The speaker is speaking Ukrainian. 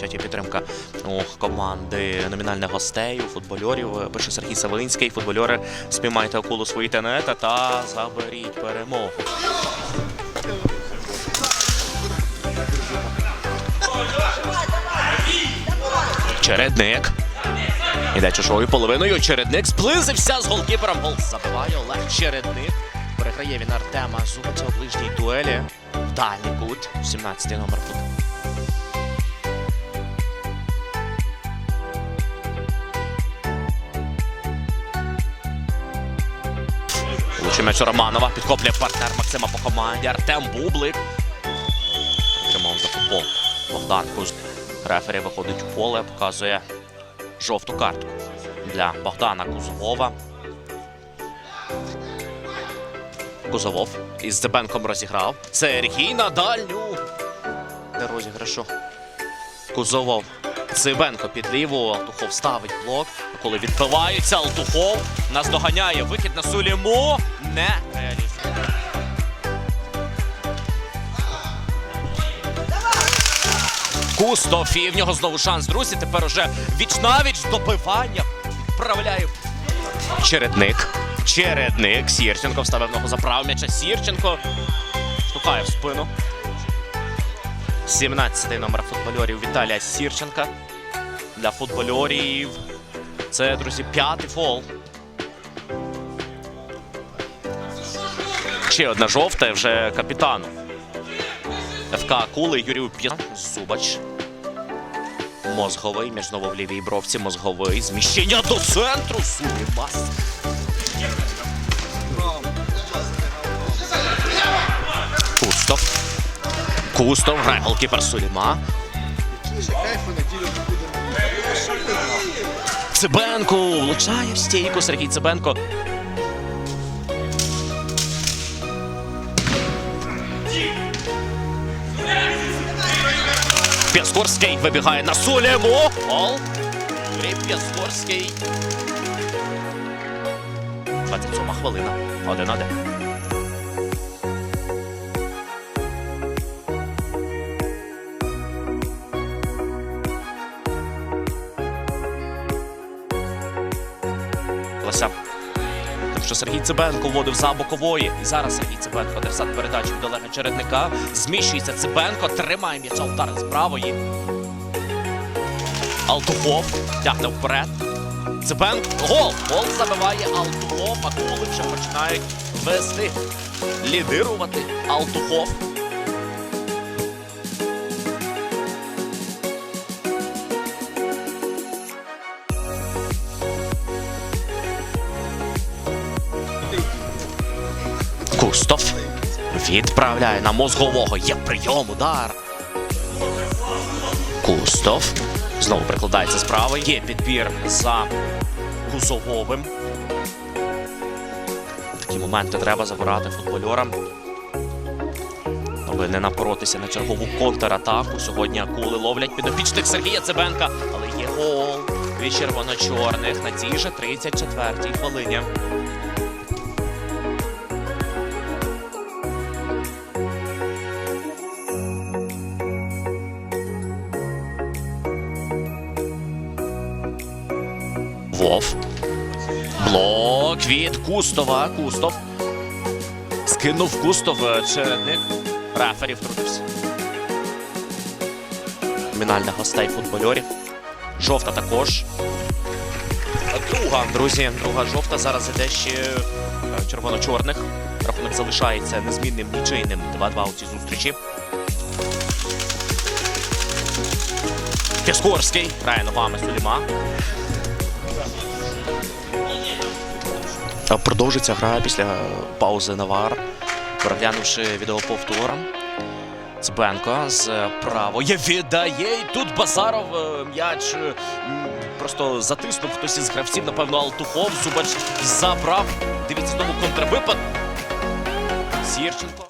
чаті підтримка у команди номінальних гостей, у футбольорів. Пише Сергій Савинський. Футбольори спіймайте акулу свої тенета та заберіть перемогу. Чередник. Іде чужою половиною. Чередник зблизився з голкіпером. Гол забиває Олег Чередник. Переграє він Артема Зубця у ближній дуелі. В дальній кут. 17-й номер фут. Влучив м'яч Романова. Підхоплює партнер Максима по команді. Артем Бублик. Отримав за футбол. Богдан Куз. Рефері виходить у поле, показує жовту картку для Богдана Кузовова. Кузовов із Цибенком розіграв. Сергій на дальню. Де розіграшу? Кузовов. Цибенко під ліву. Алтухов ставить блок. Коли відбивається, Алтухов наздоганяє. Вихід на Суліму. Не реалізує. Кустов. І в нього знову шанс, друзі. Тепер уже віч-навіч добивання. Відправляє Чередник. Чередник. Сірченко вставив ногу за праву м'яча. Сірченко штукає в спину. 17-й номер футбольорів Віталія Сірченка. Для футбольорів. Це, друзі, п'ятий фол. Ще одна жовта вже капітану. ФК Акули Юрію П'я. Зубач. Мозговий. Між знову в лівій бровці. Мозговий. Зміщення до центру. Сулімас. Кустов. Грає голкіпер Суліма. Цибенко влучає в стійку Сергій Цибенко. П'яскорський вибігає на Суліму. Гол. Юрій П'яскорський. 27 хвилина. 1-1. Леся. Тому що Сергій Цибенко вводив за бокової. І зараз Сергій Цибенко адресат передачі від Олега Чередника. Зміщується Цибенко, тримає м'яча удар з правої. Алтухов тягне вперед. Цибенко. Гол! Гол забиває Алтухов. А коли вже починають вести, лідирувати Алтухов. Кустов відправляє на мозгового. Є прийом, удар. Кустов. Знову прикладається справа. Є підбір за Кузововим. Такі моменти треба забирати футбольорам. Аби не напоротися на чергову контратаку. Сьогодні акули ловлять підопічних Сергія Цибенка. Але є гол від червоно-чорних на цій же 34-й хвилині. Вов. Блок від Кустова. Кустов. Скинув Кустов е, чередник. Рефері втрутився. Номінальних гостей футбольорів. Жовта також. Друга, друзі, друга жовта. Зараз іде ще е, червоно-чорних. Рахунок залишається незмінним нічийним. 2-2 у цій зустрічі. Піскорський грає ногами Суліма. Продовжиться гра після паузи на вар. Переглянувши відеоповтор. Цбенко з правої віддає. І тут Базаров е, м'яч просто затиснув хтось із гравців, напевно, Алтухов. Зубач забрав. Дивіться, знову контрвипад. Сірченко.